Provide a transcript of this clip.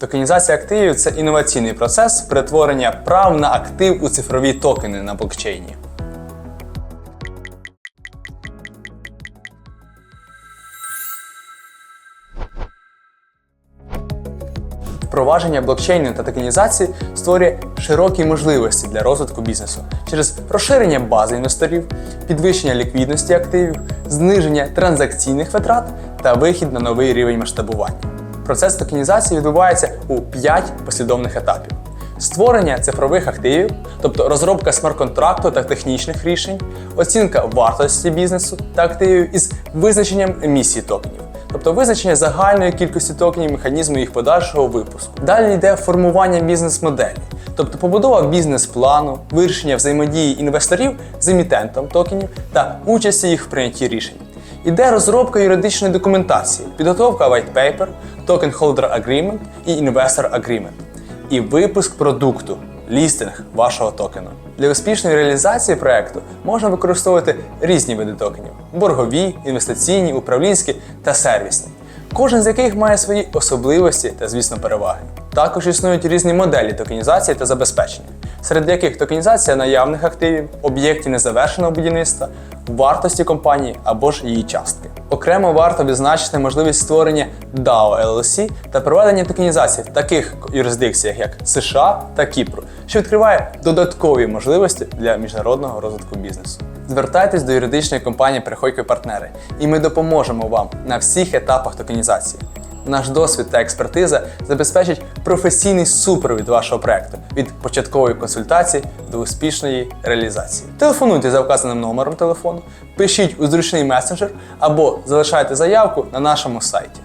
Токенізація активів це інноваційний процес перетворення прав на актив у цифрові токени на блокчейні. Впровадження блокчейну та токенізації створює широкі можливості для розвитку бізнесу через розширення бази інвесторів, підвищення ліквідності активів, зниження транзакційних витрат та вихід на новий рівень масштабування. Процес токенізації відбувається у 5 послідовних етапів: створення цифрових активів, тобто розробка смарт-контракту та технічних рішень, оцінка вартості бізнесу та активів із визначенням емісії токенів тобто визначення загальної кількості токенів, механізму їх подальшого випуску. Далі йде формування бізнес-моделі, тобто побудова бізнес-плану, вирішення взаємодії інвесторів з емітентом токенів та участі їх в прийнятті рішень. Іде розробка юридичної документації, підготовка white paper, token holder agreement і investor agreement. І випуск продукту, лістинг вашого токену. Для успішної реалізації проекту можна використовувати різні види токенів: боргові, інвестиційні, управлінські та сервісні. Кожен з яких має свої особливості та, звісно, переваги. Також існують різні моделі токенізації та забезпечення, серед яких токенізація наявних активів, об'єктів незавершеного будівництва, вартості компанії або ж її частки. Окремо варто відзначити можливість створення DAO LLC та проведення токенізації в таких юрисдикціях, як США та Кіпру, що відкриває додаткові можливості для міжнародного розвитку бізнесу. Звертайтесь до юридичної компанії Приходько партнери, і ми допоможемо вам на всіх етапах токенізації. Наш досвід та експертиза забезпечать професійний супровід вашого проекту від початкової консультації до успішної реалізації. Телефонуйте за вказаним номером телефону, пишіть у зручний месенджер або залишайте заявку на нашому сайті.